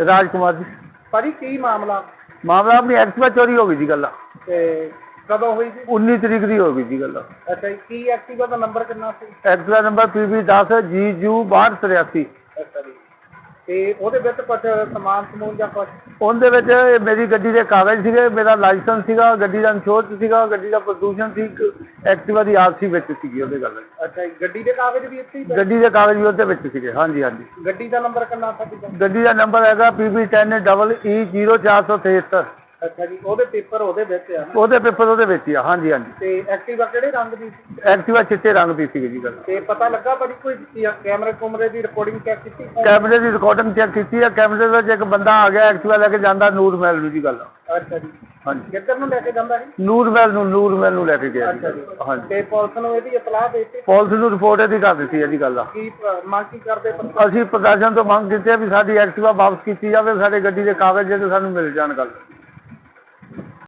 ਰਾਜਕੁਮਾਰ ਜੀ। ਭਾਜੀ ਕੀ ਮਾਮਲਾ? ਮਾਮਲਾ ਆਪਣੀ ਐਕਟਿਵਾ ਚੋਰੀ ਹੋ ਗਈ ਜੀ ਗੱਲ। ਤੇ ਕਦੋਂ ਹੋਈ ਜੀ? 19 ਤਰੀਕ ਦੀ ਹੋ ਗਈ ਜੀ ਗੱਲ। ਅੱਛਾ ਜੀ ਕੀ ਐਕਟਿਵਾ ਦਾ ਨੰਬਰ ਕਿੰਨਾ ਸੀ? ਐਕਟਿਵਾ ਨੰਬਰ PB 10 ਤੇ ਉਹਦੇ ਵਿੱਚ ਕੁਝ ਸਮਾਨ ਸਮੂਨ ਜਾਂ ਕੁਝ ਉਹਦੇ ਵਿੱਚ ਮੇਰੀ ਗੱਡੀ ਦੇ ਕਾਗਜ਼ ਸੀਗੇ ਮੇਰਾ ਲਾਇਸੈਂਸ ਸੀਗਾ ਗੱਡੀ ਦਾ ਇੰਸ਼ੋਰੈਂਸ ਸੀਗਾ ਗੱਡੀ ਦਾ ਪ੍ਰਦੂਸ਼ਣ ਸੀ ਐਕਟਿਵਾ ਦੀ ਆਰਸੀ ਵਿੱਚ ਸੀਗੀ ਉਹਦੇ ਗੱਲ। ਅੱਛਾ ਗੱਡੀ ਦੇ ਕਾਗਜ਼ ਵੀ ਇੱਥੇ ਹੀ ਗੱਡੀ ਦੇ ਕਾਗਜ਼ ਵੀ ਉਹਦੇ ਵਿੱਚ ਸੀਗੇ ਹਾਂਜੀ ਹਾਂਜੀ। ਗੱਡੀ ਦਾ ਨੰਬਰ ਕਿੰਨਾ ਸੀ? ਗੱਡੀ ਦਾ ਨੰਬਰ ਹੈਗਾ PB10EE0473 ਅੱਛਾ ਜੀ ਉਹਦੇ ਪੇਪਰ ਉਹਦੇ ਵਿੱਚ ਆ ਨਾ? ਉਹਦੇ ਪੇਪਰ ਉਹਦੇ ਵਿੱਚ ਹੀ ਆ ਹਾਂਜੀ ਹਾਂਜੀ। ਤੇ ਐਕਟਿਵਾ ਕਿਹੜੇ ਰੰਗ ਦੀ ਸੀ? ਐਕਟਿਵਾ ਚਿੱਟੇ ਰੰਗ ਦੀ ਸੀਗੀ ਜੀ ਗੱਲ। ਤੇ ਪਤਾ ਲੱਗਾ ਭਾਜੀ ਕੋਈ ਕੈਮਰੇ ਕੁਮਰੇ ਦੀ ਰਿਕਾਰਡਿੰਗ ਚੈੱਕ ਕੀਤੀ? ਕੈਮਰੇ ਦੀ ਰਿਕਾਰਡਿੰਗ ਚੈੱਕ ਕੀਤੀ ਹੈ ਕੈਮਰੇ ਵਿੱਚ ਇੱਕ ਬੰਦਾ ਆ ਗਿਆ ਐਕਟਿਵਾ ਲੈ ਕੇ ਜਾਂਦਾ ਨੂਰ ਮਹਿਲ ਨੂੰ ਜੀ ਗੱਲ। ਅੱਛਾ ਜੀ। ਹਾਂਜੀ। ਕਿੱਧਰ ਨੂੰ ਲੈ ਕੇ ਜਾਂਦਾ ਸੀ? ਨੂਰ ਮਹਿਲ ਨੂੰ ਨੂਰ ਮਹਿਲ ਨੂੰ ਲੈ ਕੇ ਗਿਆ ਅੱਛਾ ਜੀ। ਹਾਂਜੀ। ਤੇ ਪੁਲਿਸ ਨੂੰ ਇਹਦੀ ਇਤਲਾਹ ਦੇ ਦਿੱਤੀ? ਪੁਲਿਸ ਨੂੰ ਰਿਪੋਰਟ ਇਹਦੀ ਕਰ ਦਿੱਤੀ ਹੈ ਜੀ ਗੱਲ। ਆ ਕੀ ਅ, ਮੰਗ ਕੀ ਕਰਦੇ ਪੁਲਿਸ ਅਸੀਂ ਪ੍ਰਸ਼ਾਸਨ ਤੋਂ ਮੰਗ ਕੀਤੀ ਹੈ ਵੀ ਸਾਡੀ ਐਕਟਿਵਾ ਵਾਪਸ ਕੀਤੀ ਜਾਵੇ ਸਾਡੇ ਗੱਡੀ ਦੇ ਕਾਗਜ਼ ਜਿਹੜੇ ਸਾਨੂੰ ਮਿਲ ਜਾਣ ਗੱਲ।